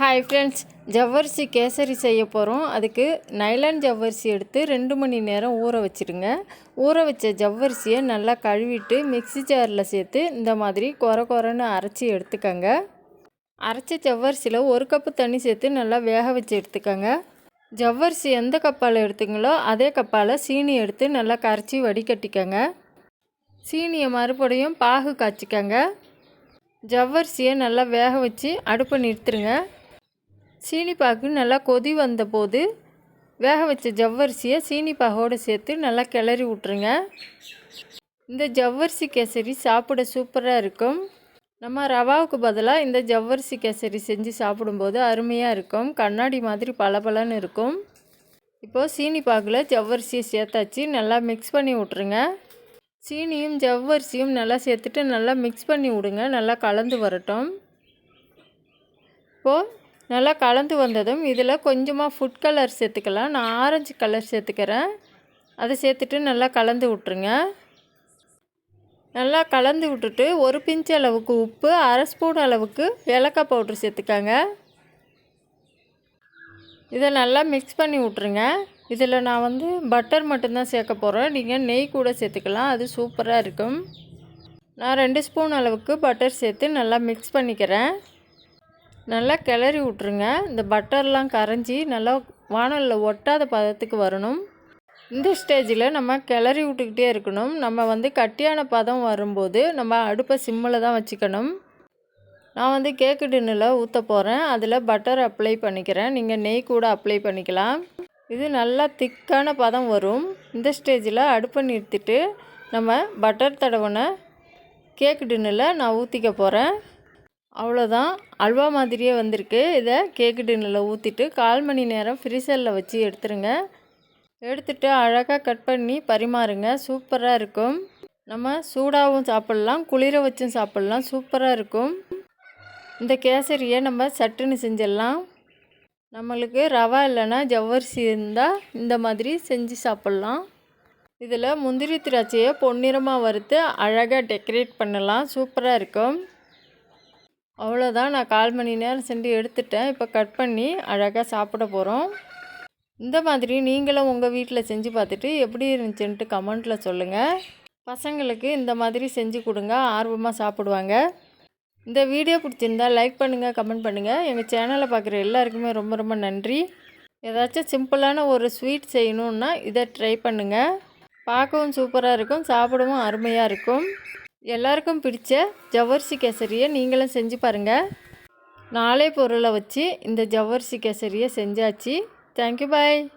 Hi friends ஜவ்வரிசி கேசரி செய்ய போகிறோம் அதுக்கு நைலான் ஜவ்வரிசி எடுத்து ரெண்டு மணி நேரம் ஊற வச்சுருங்க. ஊற வச்ச ஜவ்வரிசியை நல்லா கழுவிட்டு மிக்ஸி ஜாரில் சேர்த்து இந்த மாதிரி குறை குறைன்னு அரைச்சி எடுத்துக்கோங்க. அரைச்ச ஜவ்வரிசியில் ஒரு கப்பு தண்ணி சேர்த்து நல்லா வேக வச்சு எடுத்துக்கோங்க. ஜவ்வரிசி எந்த கப்பால் எடுத்துங்களோ அதே கப்பால் சீனி எடுத்து நல்லா கரைச்சி வடிகட்டிக்கோங்க. சீனியை மறுபடியும் பாகு காய்ச்சிக்கோங்க. ஜவ்வரிசியை நல்லா வேக வச்சு அடுப்பை நிறுத்துருங்க. சீனிப்பாக்கு நல்லா கொதி வந்தபோது வேக வச்ச ஜவ்வரிசியை சீனிப்பாகோடு சேர்த்து நல்லா கிளறி விட்ருங்க இந்த ஜவ்வரிசி கேசரி சாப்பிட சூப்பராக இருக்கும். நம்ம ரவாவுக்கு பதிலாக இந்த ஜவ்வரிசி கேசரி செஞ்சு சாப்பிடும்போது அருமையாக இருக்கும். கண்ணாடி மாதிரி பளபளன்னு இருக்கும். இப்போது சீனி பாகில் ஜவ்வரிசியை சேர்த்தாச்சு. நல்லா மிக்ஸ் பண்ணி விட்ருங்க சீனியும் ஜவ்வரிசியும் நல்லா சேர்த்துட்டு நல்லா மிக்ஸ் பண்ணி விடுங்க. நல்லா கலந்து வரட்டும். இப்போது நல்லா கலந்து வந்ததும் இதில் கொஞ்சமாக ஃபுட் கலர் சேர்த்துக்கலாம். நான் ஆரஞ்சு கலர் சேர்த்துக்கிறேன். அதை சேர்த்துட்டு நல்லா கலந்து விட்ருங்க நல்லா கலந்து விட்டுட்டு ஒரு பிஞ்சு அளவுக்கு உப்பு அரை ஸ்பூன் அளவுக்கு ஏலக்காய் பவுட்ரு சேர்த்துக்கோங்க. இதை நல்லா மிக்ஸ் பண்ணி விட்ருங்க இதில் நான் வந்து பட்டர் மட்டும்தான் சேர்க்க போகிறேன் நீங்கள் நெய் கூட சேர்த்துக்கலாம். அது சூப்பராக இருக்கும். நான் ரெண்டு ஸ்பூன் அளவுக்கு பட்டர் சேர்த்து நல்லா மிக்ஸ் பண்ணிக்கிறேன். நல்லா கிளறி விட்ருங்க இந்த பட்டர்லாம் கரைஞ்சி நல்லா வானலில் ஒட்டாத பதத்துக்கு வரணும். இந்த ஸ்டேஜில் நம்ம கிளறி விட்டுக்கிட்டே இருக்கணும். நம்ம வந்து கட்டியான பதம் வரும்போது நம்ம அடுப்பை சிம்மில் தான் வச்சுக்கணும். நான் வந்து கேக்கு டின்னில் ஊற்ற போகிறேன் அதில் பட்டர் அப்ளை பண்ணிக்கிறேன். நீங்கள் நெய் கூட அப்ளை பண்ணிக்கலாம். இது நல்லா திக்கான பதம் வரும். இந்த ஸ்டேஜில் அடுப்பை நிறுத்திட்டு நம்ம பட்டர் தடவனை கேக்கு டின்னில் நான் ஊற்றிக்க போகிறேன் அவ்வளோதான் அல்வா மாதிரியே வந்திருக்கு. இதை கேக்கு டின்னில் ஊற்றிட்டு கால் மணி நேரம் ஃப்ரீசரில் வச்சு எடுத்துருங்க. எடுத்துட்டு அழகாக கட் பண்ணி பரிமாறுங்க. சூப்பராக இருக்கும். நம்ம சூடாகவும் சாப்பிட்லாம். குளிர வச்சும் சாப்பிட்லாம். சூப்பராக இருக்கும். இந்த கேசரியை நம்ம சட்டுன்னு செஞ்சிடலாம். நம்மளுக்கு ரவா இல்லைன்னா ஜவ்வரிசி இருந்தால் இந்த மாதிரி செஞ்சு சாப்பிட்லாம். இதில் முந்திரி திராட்சையை பொன்னிறமாக வறுத்து அழகாக டெக்கரேட் பண்ணலாம். சூப்பராக இருக்கும். அவ்வளோதான் நான் கால் மணி நேரம் சென்று எடுத்துட்டேன். இப்போ கட் பண்ணி அழகாக சாப்பிட போகிறோம் இந்த மாதிரி நீங்களும் உங்கள் வீட்டில் செஞ்சு பார்த்துட்டு எப்படி இருந்துச்சுன்ட்டு கமெண்ட்டில் சொல்லுங்கள் பசங்களுக்கு இந்த மாதிரி செஞ்சு கொடுங்க. ஆர்வமாக சாப்பிடுவாங்க. இந்த வீடியோ பிடிச்சிருந்தா லைக் பண்ணுங்கள் கமெண்ட் பண்ணுங்கள் எங்கள் சேனலை பார்க்குற எல்லாருக்குமே ரொம்ப ரொம்ப நன்றி. ஏதாச்சும் சிம்பிளான ஒரு ஸ்வீட் செய்யணுன்னா இதை ட்ரை பண்ணுங்கள் பார்க்கவும் சூப்பராக இருக்கும். சாப்பிடவும் அருமையாக இருக்கும். எல்லாருக்கும் பிடிச்ச ஜவ்வரிசி கேசரியை நீங்களும் செஞ்சு பாருங்கள் நாளே பொருளை வச்சு இந்த ஜவ்வரிசி கேசரியை செஞ்சாச்சு. Thank you bye